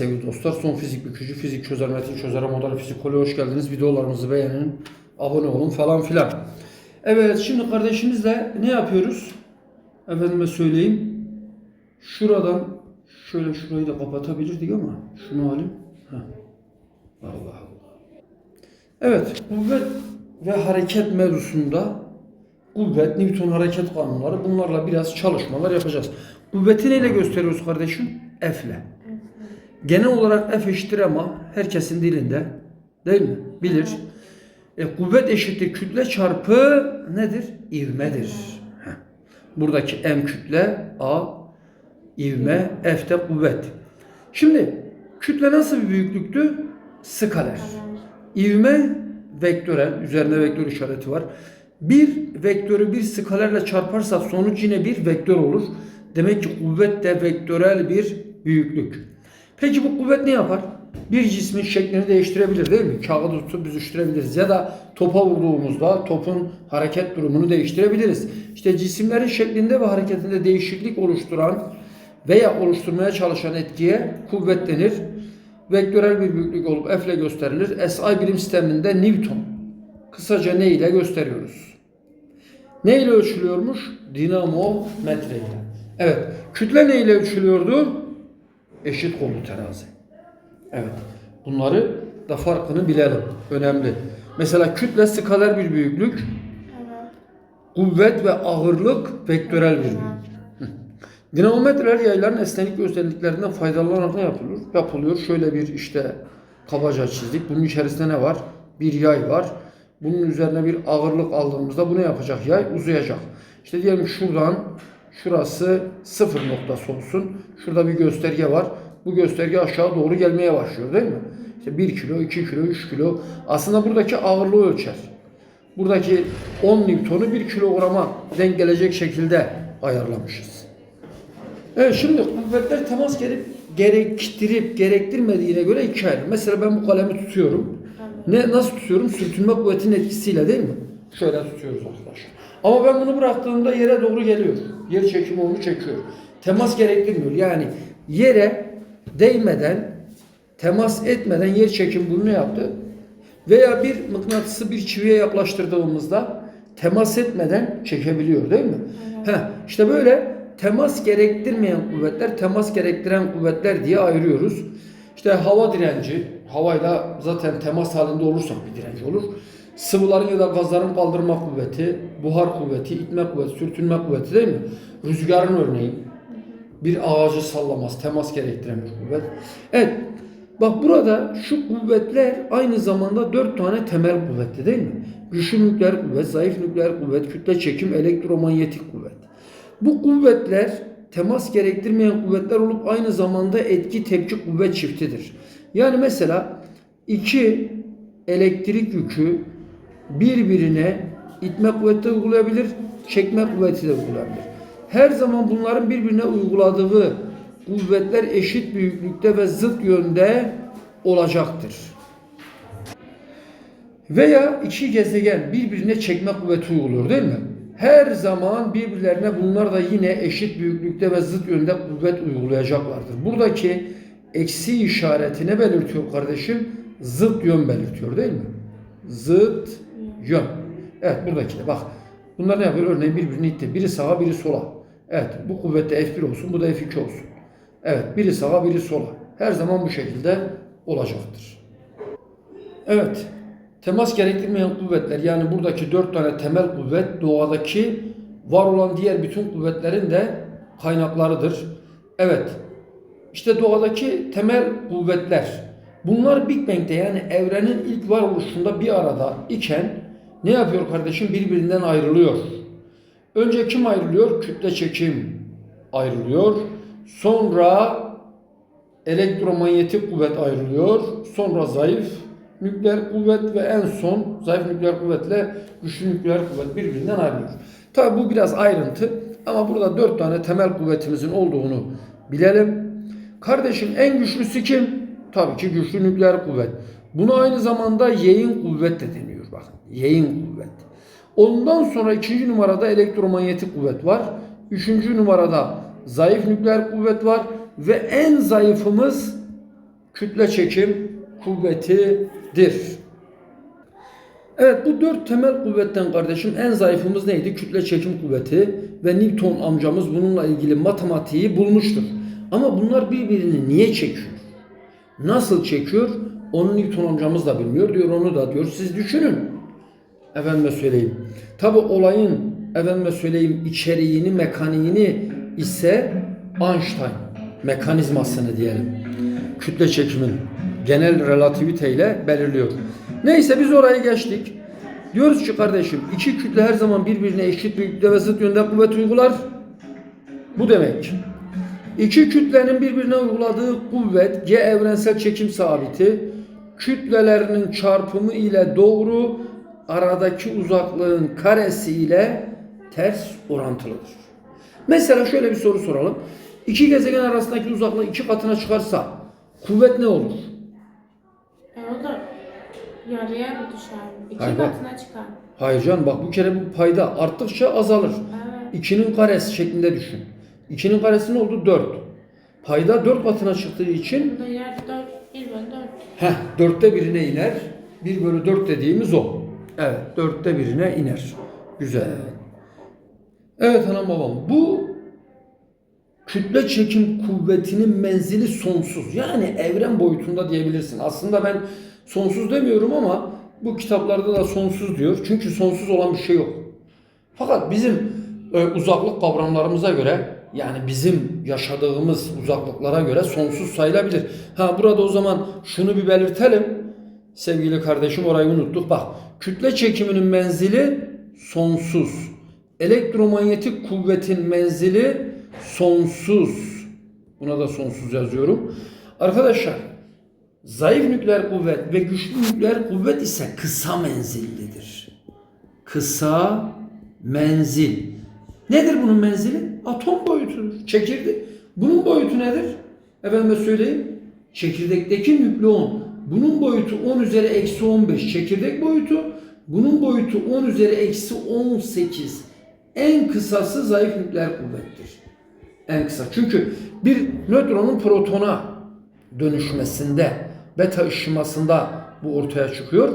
Sevgili dostlar son fizik bükücü, fizik çözer, metin çözer, model fizik kolye hoş geldiniz. Videolarımızı beğenin, abone olun falan filan. Evet şimdi kardeşimizle ne yapıyoruz? Efendime söyleyeyim. Şuradan şöyle şurayı da kapatabilirdik ama şunu alayım. Heh. Allah Allah. Evet kuvvet ve hareket mevzusunda kuvvet, Newton hareket kanunları bunlarla biraz çalışmalar yapacağız. Kuvveti neyle gösteriyoruz kardeşim? F'le. Genel olarak F eşittir ama herkesin dilinde değil mi? Bilir. E, kuvvet eşittir kütle çarpı nedir? İvmedir. Heh. Buradaki M kütle, A ivme, F de kuvvet. Şimdi kütle nasıl bir büyüklüktü? Skaler. İvme vektörel, üzerinde vektör işareti var. Bir vektörü bir skalerle çarparsak sonuç yine bir vektör olur. Demek ki kuvvet de vektörel bir büyüklük. Peki bu kuvvet ne yapar? Bir cismin şeklini değiştirebilir değil mi? Kağıdı tutup büzüştürebiliriz. Ya da topa vurduğumuzda topun hareket durumunu değiştirebiliriz. İşte cisimlerin şeklinde ve hareketinde değişiklik oluşturan veya oluşturmaya çalışan etkiye kuvvet denir. Vektörel bir büyüklük olup F ile gösterilir. SI bilim sisteminde Newton. Kısaca ne ile gösteriyoruz? Ne ile ölçülüyormuş? Dinamometre ile. Evet. Kütle ne ile ölçülüyordu? Eşit kollu terazi. Evet. Bunları da farkını bilelim. Önemli. Mesela kütle skaler bir büyüklük. Kuvvet ve ağırlık vektörel bir büyüklük. Dinamometreler yayların esnelik özelliklerinden faydalanarak ne yapılıyor? Yapılıyor. Şöyle bir işte kabaca çizdik. Bunun içerisinde ne var? Bir yay var. Bunun üzerine bir ağırlık aldığımızda bu ne yapacak? Yay uzayacak. İşte diyelim şuradan şurası sıfır noktası olsun. Şurada bir gösterge var. Bu gösterge aşağı doğru gelmeye başlıyor değil mi? İşte 1 kilo, 2 kilo, 3 kilo. Aslında buradaki ağırlığı ölçer. Buradaki 10 Newton'u 1 kilograma denk gelecek şekilde ayarlamışız. Evet şimdi kuvvetler temas gelip gerektirip gerektirmediğine göre ikiye ayrılır. Mesela ben bu kalemi tutuyorum. Ne nasıl tutuyorum? Sürtünme kuvvetinin etkisiyle değil mi? Şöyle tutuyoruz arkadaşlar. Ama ben bunu bıraktığımda yere doğru geliyor. Yer çekimi onu çekiyor. Temas gerektirmiyor. Yani yere değmeden, temas etmeden yer çekim bunu ne yaptı? Veya bir mıknatısı bir çiviye yaklaştırdığımızda temas etmeden çekebiliyor değil mi? Heh, işte böyle temas gerektirmeyen kuvvetler, temas gerektiren kuvvetler diye ayırıyoruz. İşte hava direnci, havayla zaten temas halinde olursak bir direnci olur. Sıvıların ya da gazların kaldırma kuvveti, buhar kuvveti, itme kuvveti, sürtünme kuvveti değil mi? Rüzgarın örneği. Bir ağacı sallamaz, temas gerektiren bir kuvvet. Evet, bak burada şu kuvvetler aynı zamanda dört tane temel kuvvetli değil mi? Güçlü nükleer kuvvet, zayıf nükleer kuvvet, kütle çekim, elektromanyetik kuvvet. Bu kuvvetler temas gerektirmeyen kuvvetler olup aynı zamanda etki tepki kuvvet çiftidir. Yani mesela iki elektrik yükü birbirine itme kuvveti de uygulayabilir, çekme kuvveti de uygulayabilir. Her zaman bunların birbirine uyguladığı kuvvetler eşit büyüklükte ve zıt yönde olacaktır. Veya iki gezegen birbirine çekme kuvveti uyguluyor değil mi? Her zaman birbirlerine bunlar da yine eşit büyüklükte ve zıt yönde kuvvet uygulayacaklardır. Buradaki eksi işareti ne belirtiyor kardeşim? Zıt yön belirtiyor değil mi? Zıt yön. Evet buradaki de bak. Bunlar ne yapıyor? Örneğin birbirini itti. Biri sağa biri sola. Evet bu kuvvette F1 olsun bu da F2 olsun. Evet biri sağa biri sola. Her zaman bu şekilde olacaktır. Evet. Temas gerektirmeyen kuvvetler yani buradaki dört tane temel kuvvet doğadaki var olan diğer bütün kuvvetlerin de kaynaklarıdır. Evet. İşte doğadaki temel kuvvetler. Bunlar Big Bang'de yani evrenin ilk varoluşunda bir arada iken ne yapıyor kardeşim? Birbirinden ayrılıyor. Önce kim ayrılıyor? Kütle çekim ayrılıyor. Sonra elektromanyetik kuvvet ayrılıyor. Sonra zayıf nükleer kuvvet ve en son zayıf nükleer kuvvetle güçlü nükleer kuvvet birbirinden ayrılıyor. Tabi bu biraz ayrıntı ama burada dört tane temel kuvvetimizin olduğunu bilelim. Kardeşim en güçlüsü kim? Tabii ki güçlü nükleer kuvvet. Buna aynı zamanda yayın kuvvet de deniyor. Bakın yayın kuvvet. Ondan sonra ikinci numarada elektromanyetik kuvvet var. Üçüncü numarada zayıf nükleer kuvvet var. Ve en zayıfımız kütle çekim kuvvetidir. Evet bu dört temel kuvvetten kardeşim en zayıfımız neydi? Kütle çekim kuvveti ve Newton amcamız bununla ilgili matematiği bulmuştur. Ama bunlar birbirini niye çekiyor? Nasıl çekiyor? Onu Newton amcamız da bilmiyor diyor onu da diyor. Siz düşünün. Efendime söyleyeyim. Tabi olayın efendime söyleyeyim içeriğini, mekaniğini ise Einstein mekanizmasını diyelim. Kütle çekimin genel relativiteyle belirliyor. Neyse biz orayı geçtik. Diyoruz ki kardeşim iki kütle her zaman birbirine eşit büyüklükte ve zıt yönde kuvvet uygular. Bu demek. İki kütlenin birbirine uyguladığı kuvvet G evrensel çekim sabiti kütlelerinin çarpımı ile doğru aradaki uzaklığın karesi ile ters orantılıdır. Mesela şöyle bir soru soralım. İki gezegen arasındaki uzaklık iki katına çıkarsa kuvvet ne olur? E o da yarıya mı düşer? İki Hayır, bak. katına çıkar. Hayır canım bak bu kere bu payda arttıkça azalır. Evet. 2'nin karesi şeklinde düşün. 2'nin karesi ne oldu? 4. Payda 4 katına çıktığı için Burada yer 4, 1 bölü 4. heh, dörtte birine iner. 1 bölü 4 dediğimiz o. Evet dörtte birine iner. Güzel. Evet hanım babam bu kütle çekim kuvvetinin menzili sonsuz. Yani evren boyutunda diyebilirsin. Aslında ben sonsuz demiyorum ama bu kitaplarda da sonsuz diyor. Çünkü sonsuz olan bir şey yok. Fakat bizim e, uzaklık kavramlarımıza göre yani bizim yaşadığımız uzaklıklara göre sonsuz sayılabilir. Ha burada o zaman şunu bir belirtelim. Sevgili kardeşim orayı unuttuk. Bak kütle çekiminin menzili sonsuz. Elektromanyetik kuvvetin menzili sonsuz. Buna da sonsuz yazıyorum. Arkadaşlar zayıf nükleer kuvvet ve güçlü nükleer kuvvet ise kısa menzillidir. Kısa menzil. Nedir bunun menzili? Atom boyutudur. Çekirdek. Bunun boyutu nedir? Efendime söyleyeyim. Çekirdekteki nükleon. Bunun boyutu 10 üzeri eksi 15. Çekirdek boyutu. Bunun boyutu 10 üzeri eksi 18. En kısası zayıf nükleer kuvvettir. En kısa. Çünkü bir nötronun protona dönüşmesinde, beta ışımasında bu ortaya çıkıyor.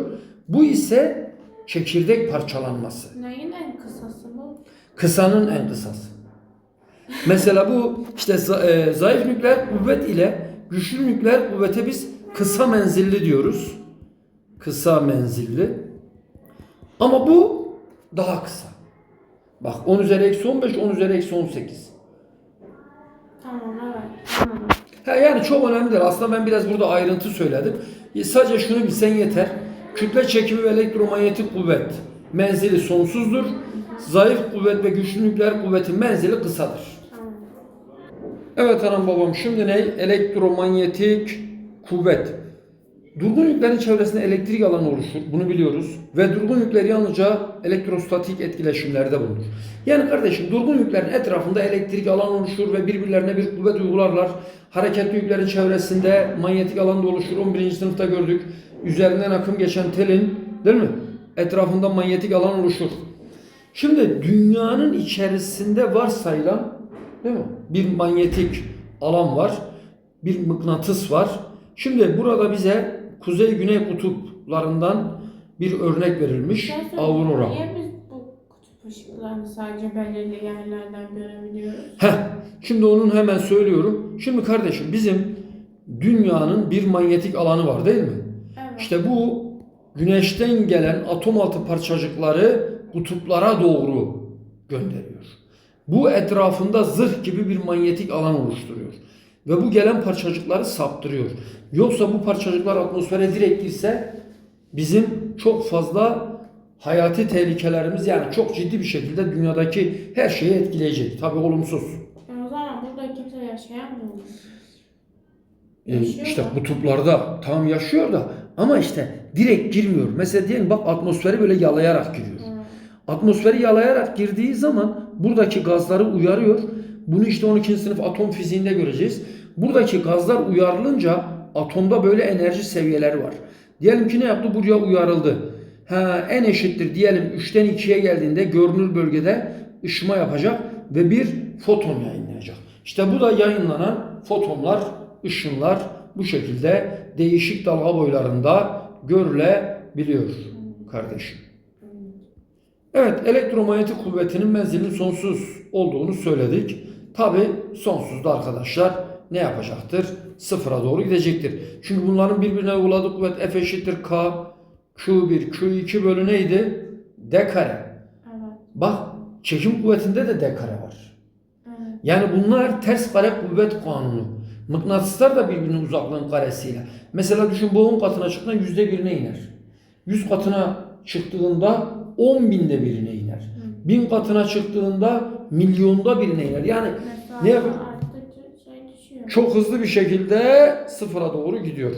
Bu ise çekirdek parçalanması. Neyin en kısası bu? Kısanın en kısası. Mesela bu işte e, zayıf nükleer kuvvet ile güçlü nükleer kuvvete biz kısa menzilli diyoruz. Kısa menzilli. Ama bu daha kısa. Bak 10 üzeri eksi 15, 10 üzeri eksi 18. Tamam evet. Anladım. Ha, yani çok önemlidir. Aslında ben biraz burada ayrıntı söyledim. E, Sadece şunu bilsen yeter. Kütle çekimi ve elektromanyetik kuvvet menzili sonsuzdur. Zayıf kuvvet ve güçlü nükleer kuvvetin menzili kısadır. Evet anam babam şimdi ne? Elektromanyetik kuvvet. Durgun yüklerin çevresinde elektrik alanı oluşur. Bunu biliyoruz. Ve durgun yükler yalnızca elektrostatik etkileşimlerde bulunur. Yani kardeşim durgun yüklerin etrafında elektrik alan oluşur ve birbirlerine bir kuvvet uygularlar. Hareketli yüklerin çevresinde manyetik alan da oluşur. 11. sınıfta gördük. Üzerinden akım geçen telin değil mi? Etrafında manyetik alan oluşur. Şimdi dünyanın içerisinde varsayılan değil mi? Bir manyetik alan var. Bir mıknatıs var. Şimdi burada bize kuzey güney kutuplarından bir örnek verilmiş. Aurora. Niye biz bu kutup ışıklarını sadece belirli yerlerden görebiliyoruz? Heh, şimdi onun hemen söylüyorum. Şimdi kardeşim bizim dünyanın bir manyetik alanı var değil mi? Evet. İşte bu güneşten gelen atom altı parçacıkları kutuplara doğru gönderiyor. Bu etrafında zırh gibi bir manyetik alan oluşturuyor. Ve bu gelen parçacıkları saptırıyor. Yoksa bu parçacıklar atmosfere direkt girse bizim çok fazla hayati tehlikelerimiz yani çok ciddi bir şekilde dünyadaki her şeyi etkileyecek. Tabii olumsuz. O zaman burada kimse yaşayamıyor? E, Yaşıyor işte da. kutuplarda tam yaşıyor da ama işte direkt girmiyor. Mesela diyelim bak atmosferi böyle yalayarak giriyor. Hı. Atmosferi yalayarak girdiği zaman buradaki gazları uyarıyor. Bunu işte 12. sınıf atom fiziğinde göreceğiz. Buradaki gazlar uyarılınca atomda böyle enerji seviyeleri var. Diyelim ki ne yaptı? Buraya uyarıldı. Ha, en eşittir diyelim 3'ten 2'ye geldiğinde görünür bölgede ışıma yapacak ve bir foton yayınlayacak. İşte bu da yayınlanan fotonlar, ışınlar bu şekilde değişik dalga boylarında görülebiliyor kardeşim. Evet, elektromanyetik kuvvetinin menzilinin sonsuz olduğunu söyledik. Tabi sonsuz da arkadaşlar ne yapacaktır? Sıfıra doğru gidecektir. Çünkü bunların birbirine uyguladığı kuvvet F eşittir K, Q1, Q2 bölü neydi? D kare. Evet. Bak çekim kuvvetinde de D kare var. Evet. Yani bunlar ters kare kuvvet kanunu. Mıknatıslar da birbirinin uzaklığın karesiyle. Mesela düşün bu 10 katına çıktığında yüzde birine iner. 100 katına çıktığında 10 binde birine iner. Bin katına çıktığında milyonda birine iner. Yani Mesela Ne yapıyor? şey çok hızlı bir şekilde sıfıra doğru gidiyor.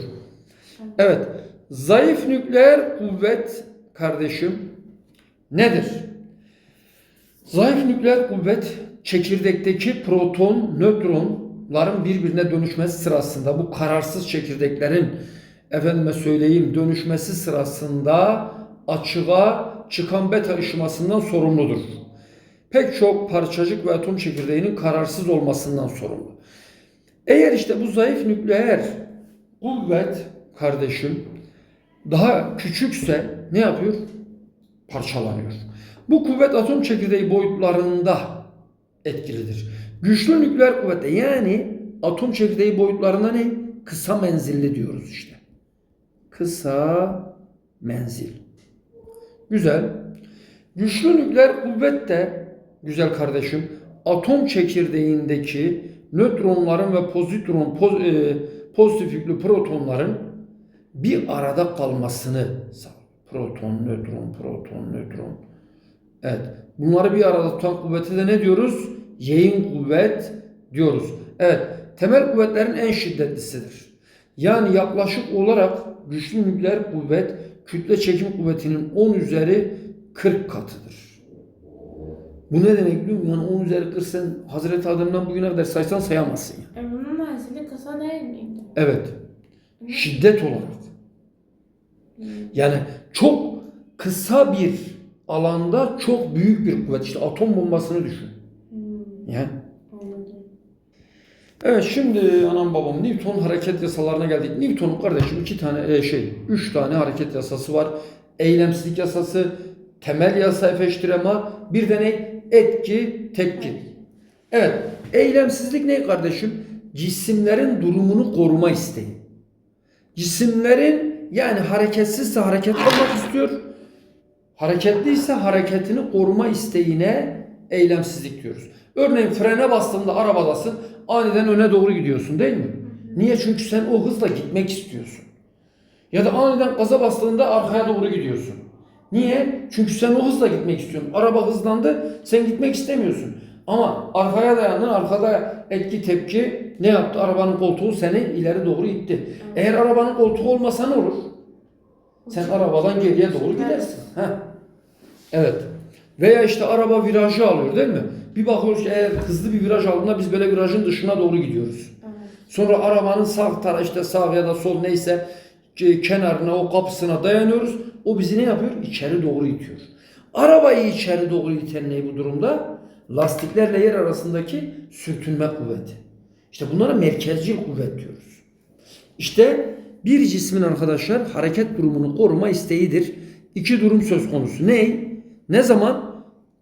Evet. Zayıf nükleer kuvvet kardeşim nedir? Zayıf nükleer kuvvet çekirdekteki proton, nötronların birbirine dönüşmesi sırasında bu kararsız çekirdeklerin efendime söyleyeyim dönüşmesi sırasında açığa çıkan beta ışımasından sorumludur. Pek çok parçacık ve atom çekirdeğinin kararsız olmasından sorumlu. Eğer işte bu zayıf nükleer kuvvet kardeşim daha küçükse ne yapıyor? Parçalanıyor. Bu kuvvet atom çekirdeği boyutlarında etkilidir. Güçlü nükleer kuvvette yani atom çekirdeği boyutlarında ne? Kısa menzilli diyoruz işte. Kısa menzil. Güzel. Güçlü nükleer kuvvet de güzel kardeşim atom çekirdeğindeki nötronların ve pozitron poz, e, pozitif yüklü protonların bir arada kalmasını sağlar. Proton, nötron, proton, nötron. Evet. Bunları bir arada tutan kuvvete de ne diyoruz? Yayın kuvvet diyoruz. Evet. Temel kuvvetlerin en şiddetlisidir. Yani yaklaşık olarak güçlü nükleer kuvvet kütle çekim kuvvetinin 10 üzeri 40 katıdır. Bu ne demek biliyor musun? Yani 10 üzeri 40 sen Hazreti Adem'den bugüne kadar saysan sayamazsın. ya. E bunun kısa değil miydi? Evet. Şiddet olarak. Yani çok kısa bir alanda çok büyük bir kuvvet. İşte atom bombasını düşün. Hmm, Yani. Evet şimdi anam babam Newton hareket yasalarına geldik. Newton'un kardeşim iki tane e, şey, üç tane hareket yasası var. Eylemsizlik yasası, temel yasa ama bir de ne? Etki, tepki. Evet. Eylemsizlik ne kardeşim? Cisimlerin durumunu koruma isteği. Cisimlerin yani hareketsizse hareket olmak istiyor. Hareketliyse hareketini koruma isteğine eylemsizlik diyoruz. Örneğin frene bastığında arabadasın aniden öne doğru gidiyorsun değil mi? Niye? Çünkü sen o hızla gitmek istiyorsun. Ya da aniden gaza bastığında arkaya doğru gidiyorsun. Niye? Çünkü sen o hızla gitmek istiyorsun. Araba hızlandı, sen gitmek istemiyorsun. Ama arkaya dayandın, arkada etki tepki ne yaptı? Arabanın koltuğu seni ileri doğru itti. Eğer arabanın koltuğu olmasa ne olur? Sen arabadan geriye doğru gidersin. Heh. Evet. Veya işte araba virajı alıyor değil mi? Bir bakıyoruz ki eğer hızlı bir viraj aldığında biz böyle virajın dışına doğru gidiyoruz. Evet. Sonra arabanın sağ tarafı işte sağ ya da sol neyse e, kenarına o kapısına dayanıyoruz. O bizi ne yapıyor? İçeri doğru itiyor. Arabayı içeri doğru iten ne bu durumda? Lastiklerle yer arasındaki sürtünme kuvveti. İşte bunlara merkezcil kuvvet diyoruz. İşte bir cismin arkadaşlar hareket durumunu koruma isteğidir. İki durum söz konusu. Ne? Ne zaman?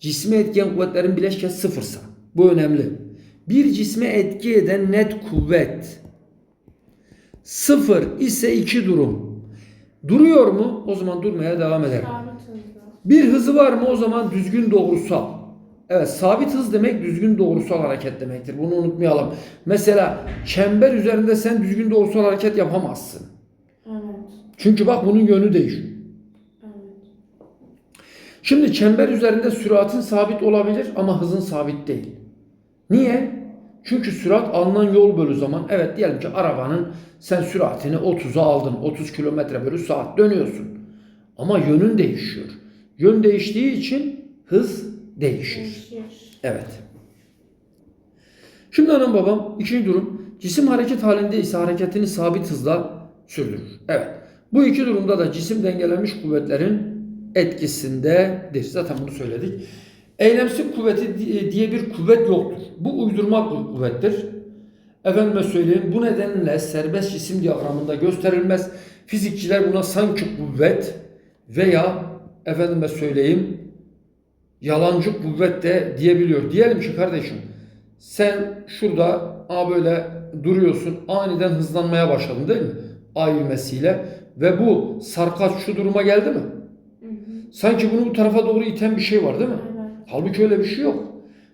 Cisme etkiyen kuvvetlerin bileşkesi sıfırsa. Bu önemli. Bir cisme etki eden net kuvvet sıfır ise iki durum. Duruyor mu? O zaman durmaya devam eder. Bir hızı var mı? O zaman düzgün doğrusal. Evet sabit hız demek düzgün doğrusal hareket demektir. Bunu unutmayalım. Mesela çember üzerinde sen düzgün doğrusal hareket yapamazsın. Evet. Çünkü bak bunun yönü değişiyor. Şimdi çember üzerinde süratin sabit olabilir ama hızın sabit değil. Niye? Çünkü sürat alınan yol bölü zaman. Evet diyelim ki arabanın sen süratini 30'a aldın. 30 kilometre bölü saat dönüyorsun. Ama yönün değişiyor. Yön değiştiği için hız değişir. Değişir. Evet. Şimdi anam babam ikinci durum cisim hareket halinde ise hareketini sabit hızla sürdürür. Evet. Bu iki durumda da cisim dengelenmiş kuvvetlerin etkisindedir. Zaten bunu söyledik. Eylemsizlik kuvveti di- diye bir kuvvet yoktur. Bu uydurma ku- kuvvettir. Efendime söyleyeyim bu nedenle serbest cisim diyagramında gösterilmez. Fizikçiler buna sanki kuvvet veya efendime söyleyeyim yalancı kuvvet de diyebiliyor. Diyelim ki kardeşim sen şurada a böyle duruyorsun aniden hızlanmaya başladın değil mi? A ivmesiyle ve bu sarkaç şu duruma geldi mi? Sanki bunu bu tarafa doğru iten bir şey var değil mi? Evet. Halbuki öyle bir şey yok.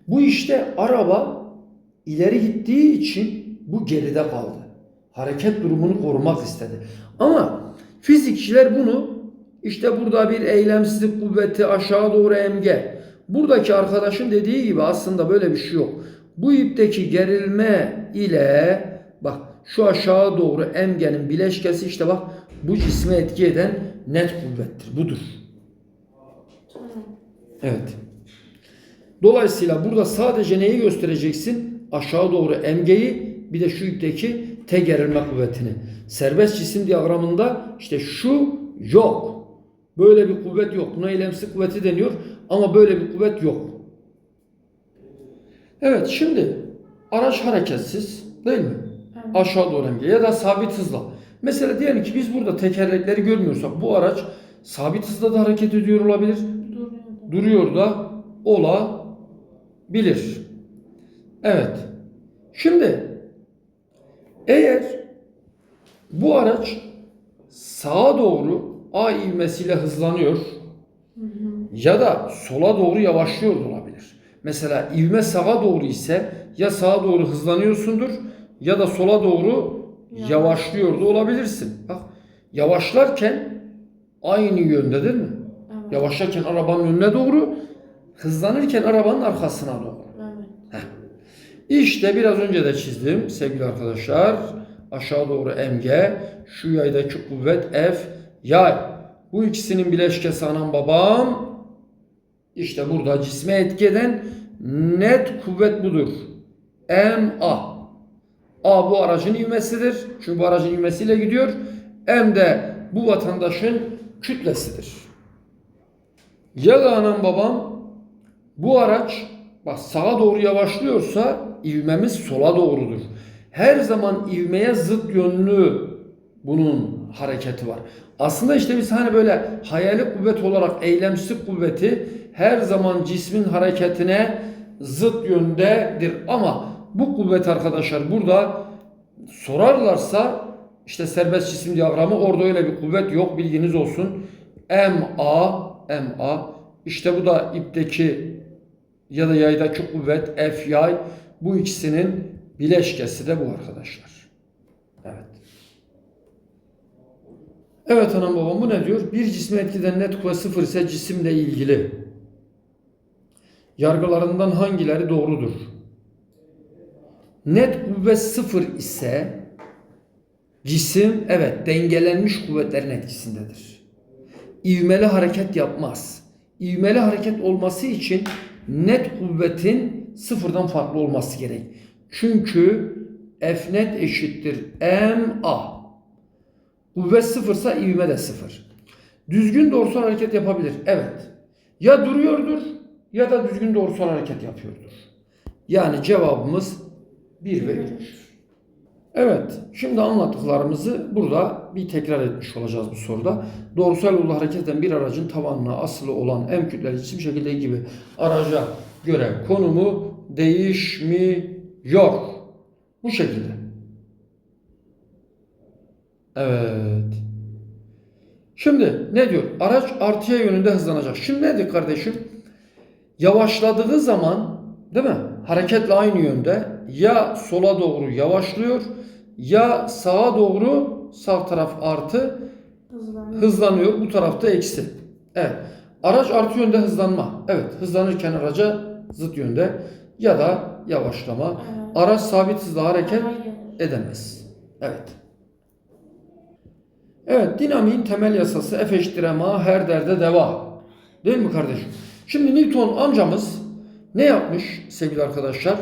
Bu işte araba ileri gittiği için bu geride kaldı. Hareket durumunu korumak istedi. Ama fizikçiler bunu işte burada bir eylemsizlik kuvveti aşağı doğru emge. Buradaki arkadaşın dediği gibi aslında böyle bir şey yok. Bu ipteki gerilme ile bak şu aşağı doğru emgenin bileşkesi işte bak bu cisme etki eden net kuvvettir. Budur. Evet. Dolayısıyla burada sadece neyi göstereceksin? Aşağı doğru emgeyi bir de şu ipteki T gerilme kuvvetini. Serbest cisim diyagramında işte şu yok. Böyle bir kuvvet yok. Buna eylemsizlik kuvveti deniyor ama böyle bir kuvvet yok. Evet şimdi araç hareketsiz değil mi? Evet. Aşağı doğru emge ya da sabit hızla. Mesela diyelim ki biz burada tekerlekleri görmüyorsak bu araç sabit hızla da hareket ediyor olabilir. Duruyor da olabilir. Evet. Şimdi eğer bu araç sağa doğru A ivmesiyle hızlanıyor Hı hı. ya da sola doğru yavaşlıyor olabilir. Mesela ivme sağa doğru ise ya sağa doğru hızlanıyorsundur ya da sola doğru Yavaş. yavaşlıyor da olabilirsin. Bak yavaşlarken aynı yönde değil mi? Yavaşlarken arabanın önüne doğru, hızlanırken arabanın arkasına doğru. Evet. İşte biraz önce de çizdim sevgili arkadaşlar. Aşağı doğru mg, şu yaydaki kuvvet f, yay. Bu ikisinin bileşkesi anam babam. İşte burada cisme etki eden net kuvvet budur. ma. A bu aracın ivmesidir. Çünkü bu aracın ivmesiyle gidiyor. M de bu vatandaşın kütlesidir. Ya da anam babam bu araç bak sağa doğru yavaşlıyorsa ivmemiz sola doğrudur. Her zaman ivmeye zıt yönlü bunun hareketi var. Aslında işte biz hani böyle hayali kuvvet olarak eylemsizlik kuvveti her zaman cismin hareketine zıt yöndedir. Ama bu kuvvet arkadaşlar burada sorarlarsa işte serbest cisim diyagramı orada öyle bir kuvvet yok bilginiz olsun. MA MA işte bu da ipteki ya da yaydaki kuvvet F yay bu ikisinin bileşkesi de bu arkadaşlar. Evet. Evet anam babam bu ne diyor? Bir cisme etkiden net kuvvet sıfır ise cisimle ilgili yargılarından hangileri doğrudur? Net kuvvet sıfır ise cisim evet dengelenmiş kuvvetlerin etkisindedir. İvmeli hareket yapmaz. İvmeli hareket olması için net kuvvetin sıfırdan farklı olması gerek. Çünkü F net eşittir ma. Kuvvet sıfırsa ivme de sıfır. Düzgün doğrusal hareket yapabilir. Evet. Ya duruyordur ya da düzgün doğrusal hareket yapıyordur. Yani cevabımız 1 ve 3. Evet, şimdi anlattıklarımızı burada bir tekrar etmiş olacağız bu soruda. Doğrusal yolda hareket eden bir aracın tavanına asılı olan M kütleli cisim şekilde gibi araca göre konumu değişmiyor. Bu şekilde. Evet. Şimdi ne diyor? Araç artıya yönünde hızlanacak. Şimdi nedir kardeşim? Yavaşladığı zaman değil mi? Hareketle aynı yönde ya sola doğru yavaşlıyor ya sağa doğru sağ taraf artı Hızlanıyor. hızlanıyor. Bu tarafta eksi. Evet. Araç artı yönde hızlanma. Evet. Hızlanırken araca zıt yönde ya da yavaşlama. Evet. Araç sabit hızla hareket Hayır. edemez. Evet. Evet, dinamiğin temel yasası F eşittir ma her derde deva. Değil mi kardeşim? Şimdi Newton amcamız ne yapmış sevgili arkadaşlar?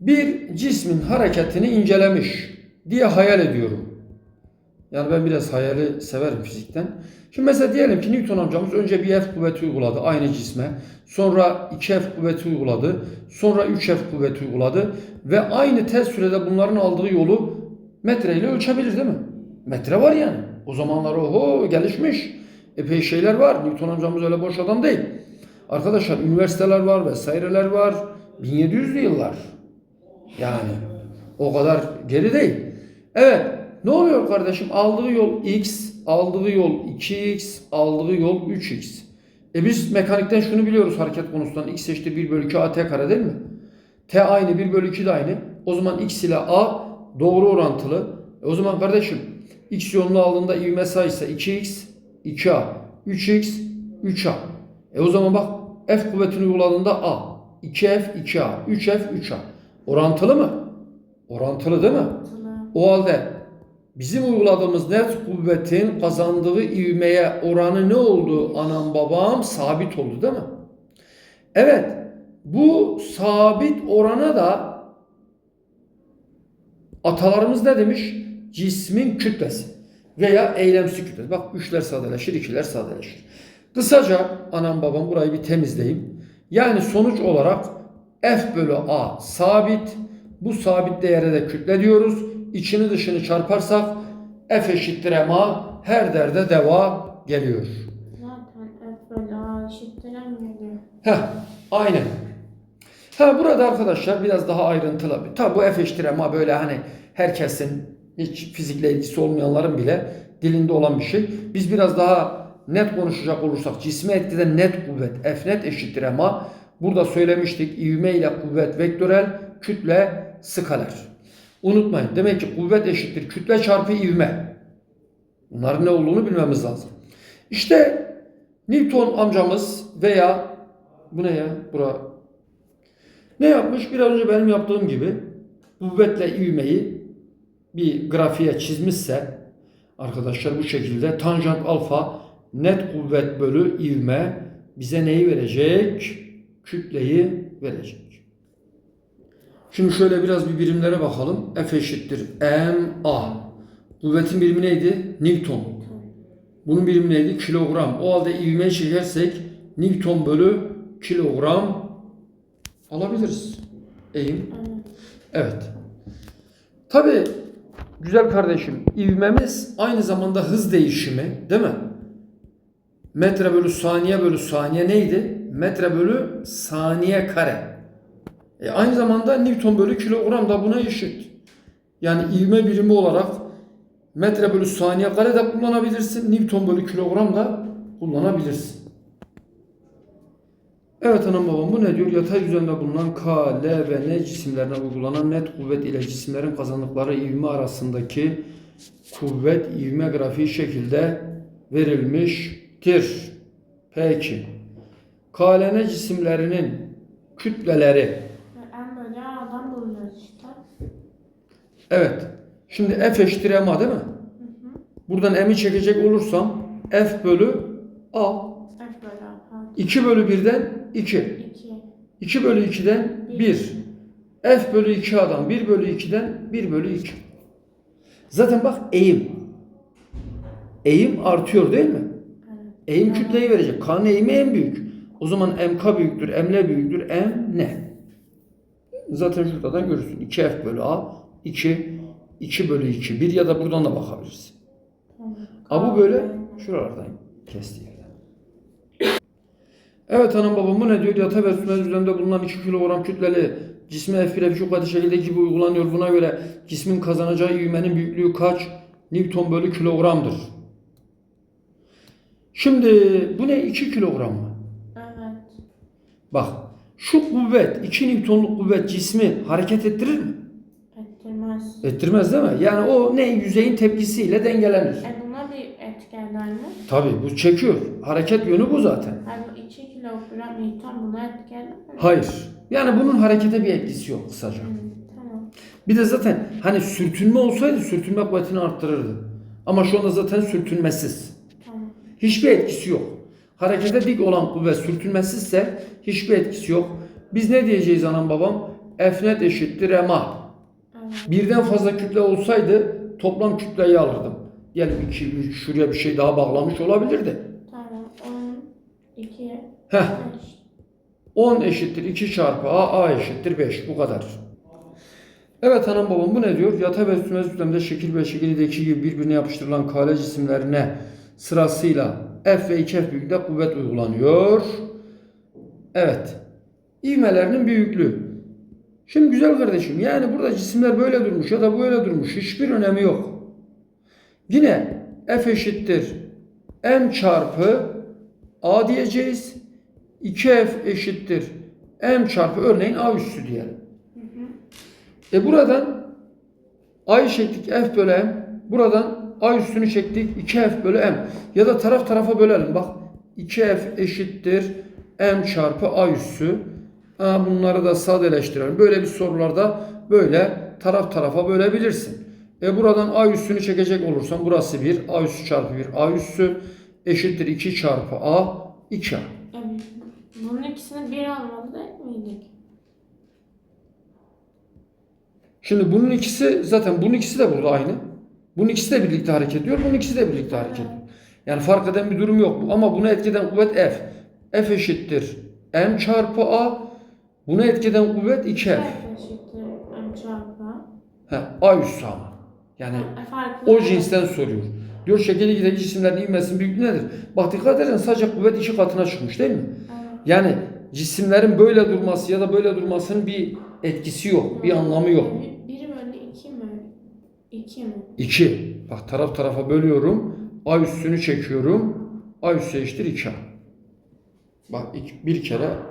Bir cismin hareketini incelemiş diye hayal ediyorum. Yani ben biraz hayali severim fizikten. Şimdi mesela diyelim ki Newton amcamız önce bir F kuvveti uyguladı aynı cisme. Sonra 2F kuvveti uyguladı. Sonra 3F kuvveti uyguladı. Ve aynı tez sürede bunların aldığı yolu metreyle ölçebilir değil mi? Metre var yani. O zamanlar oho gelişmiş. Epey şeyler var. Newton amcamız öyle boş adam değil. Arkadaşlar üniversiteler var vesaireler var. 1700'lü yıllar. Yani o kadar geri değil. Evet. Ne oluyor kardeşim? Aldığı yol x, aldığı yol 2x, aldığı yol 3x. E biz mekanikten şunu biliyoruz hareket konusundan. x eşittir 1 bölü 2 at kare değil mi? t aynı 1 bölü 2 de aynı. O zaman x ile a doğru orantılı. E o zaman kardeşim x yolunu aldığında ivme sayısı 2x, 2a, 3x, 3a. E o zaman bak f kuvvetini uyguladığında a. 2f, 2a, 3f, 3a. Orantılı mı? Orantılı değil mi? Atılı. O halde bizim uyguladığımız net kuvvetin kazandığı ivmeye oranı ne oldu anam babam? Sabit oldu değil mi? Evet. Bu sabit orana da atalarımız ne demiş? Cismin kütlesi veya eylemsi kütlesi. Bak üçler sadeleşir, ikiler sadeleşir. Kısaca anam babam burayı bir temizleyeyim. Yani sonuç olarak F bölü A sabit. Bu sabit değere de kütle diyoruz. İçini dışını çarparsak F eşittir ma her derde deva geliyor. Zaten F bölü A eşittir M geliyor. Heh, aynen. Ha burada arkadaşlar biraz daha ayrıntılı. Tabi bu F eşittir ama böyle hani herkesin hiç fizikle ilgisi olmayanların bile dilinde olan bir şey. Biz biraz daha net konuşacak olursak cisme etkiden net kuvvet F net eşittir ama burada söylemiştik ivme ile kuvvet vektörel kütle skaler. Unutmayın demek ki kuvvet eşittir kütle çarpı ivme. Bunların ne olduğunu bilmemiz lazım. İşte Newton amcamız veya bu ne ya? Bura. Ne yapmış? Biraz önce benim yaptığım gibi kuvvetle ivmeyi bir grafiğe çizmişse arkadaşlar bu şekilde tanjant alfa net kuvvet bölü ivme bize neyi verecek? Kütleyi verecek. Şimdi şöyle biraz bir birimlere bakalım. F eşittir ma. Kuvvetin birimi neydi? Newton. Bunun birimi neydi? Kilogram. O halde ivmeyi çekersek Newton bölü kilogram alabiliriz. Eğim. Evet. Tabi güzel kardeşim ivmemiz aynı zamanda hız değişimi değil mi? Metre bölü saniye bölü saniye neydi? Metre bölü saniye kare. E aynı zamanda Newton bölü kilogram da buna eşit. Yani ivme birimi olarak metre bölü saniye kare de kullanabilirsin. Newton bölü kilogram da kullanabilirsin. Evet anam babam bu ne diyor? Yatay düzlemde bulunan K, L ve N cisimlerine uygulanan net kuvvet ile cisimlerin kazandıkları ivme arasındaki kuvvet ivme grafiği şekilde verilmiştir. Peki. K, L, N cisimlerinin kütleleri Ve M bölü A'dan buluyoruz işte. Evet. Şimdi F eşittir MA değil mi? Buradan M'i çekecek olursam F bölü A. F bölü A. pardon. 2 bölü 1'den 2. 2. 2 bölü 2'den 1. F bölü 2A'dan 1 bölü 2'den 1 bölü 2. Zaten bak eğim. Eğim artıyor değil mi? Eğim kütleyi verecek. K'nın eğimi en büyük. O zaman MK büyüktür, ML büyüktür, M ne? Zaten şuradan görürsün. 2F bölü A, 2, 2 bölü 2, 1 ya da buradan da bakabilirsin. A bu böyle şuralardan kestiği yerden. Evet hanım babam bu ne diyor? Yatay ve sümen üzerinde bulunan 2 kilogram kütleli cisme F1'e şu katı şekilde gibi uygulanıyor. Buna göre cismin kazanacağı ivmenin büyüklüğü kaç? Newton bölü kilogramdır. Şimdi bu ne? 2 kilogram mı? Evet. Bak şu kuvvet 2 Newtonluk kuvvet cismi hareket ettirir mi? Ettirmez. Ettirmez değil mi? Yani o ne? Yüzeyin tepkisiyle dengelenir. E buna bir etkenler mi? Tabii bu çekiyor. Hareket yönü bu zaten. Yani bu 2 kilogram Newton buna etkenler mi? Hayır. Yani bunun harekete bir etkisi yok kısaca. Hı, Tamam. Bir de zaten hani sürtünme olsaydı sürtünme kuvvetini arttırırdı. Ama şu anda zaten sürtünmesiz. Hiçbir etkisi yok. Harekete dik olan kuvvet sürtünmesizse hiçbir etkisi yok. Biz ne diyeceğiz anam babam? F net eşittir ma. Evet. Birden fazla kütle olsaydı toplam kütleyi alırdım. diyelim 2, 3 şuraya bir şey daha bağlamış olabilirdi. Tamam. 10, 2, Heh. 5. 10 eşittir 2 çarpı a, a eşittir 5. Bu kadar. Evet anam babam bu ne diyor? Yatay ve sürmez düzlemde şekil ve şekildeki gibi birbirine yapıştırılan kare cisimlerine sırasıyla F ve 2F büyüklükte kuvvet uygulanıyor. Evet. İvmelerinin büyüklüğü. Şimdi güzel kardeşim yani burada cisimler böyle durmuş ya da böyle durmuş. Hiçbir önemi yok. Yine F eşittir M çarpı A diyeceğiz. 2F eşittir M çarpı örneğin A üssü diyelim. E buradan A'yı çektik F bölü M. Buradan A üstünü çektik 2F bölü M. Ya da taraf tarafa bölelim. Bak 2F eşittir M çarpı A üssü. Ha, bunları da sadeleştirelim. Böyle bir sorularda böyle taraf tarafa bölebilirsin. E buradan A üssünü çekecek olursan burası 1. A üssü çarpı 1. A üssü eşittir 2 çarpı A 2A. Evet. Bunun ikisini bir almalı değil miydik? Şimdi bunun ikisi zaten bunun ikisi de burada aynı. Bunun ikisi de birlikte hareket ediyor. Bunun ikisi de birlikte hareket ediyor. Yani fark eden bir durum yok. Ama bunu etkeden kuvvet F. F eşittir M çarpı A. Bunu etkeden kuvvet 2F. F eşittir M çarpı. He, A üssü ama. Yani farklı. o cinsten soruyor. Diyor şekil 2'deki cisimlerin ivmesinin büyüklüğü nedir? Bak dikkat edersen sadece kuvvet iki katına çıkmış değil mi? Evet. Yani cisimlerin böyle durması ya da böyle durmasının bir etkisi yok. Bir anlamı yok. 2 mi? 2. Bak taraf tarafa bölüyorum. A üstünü çekiyorum. A üstü eşittir 2A. Bak bir kere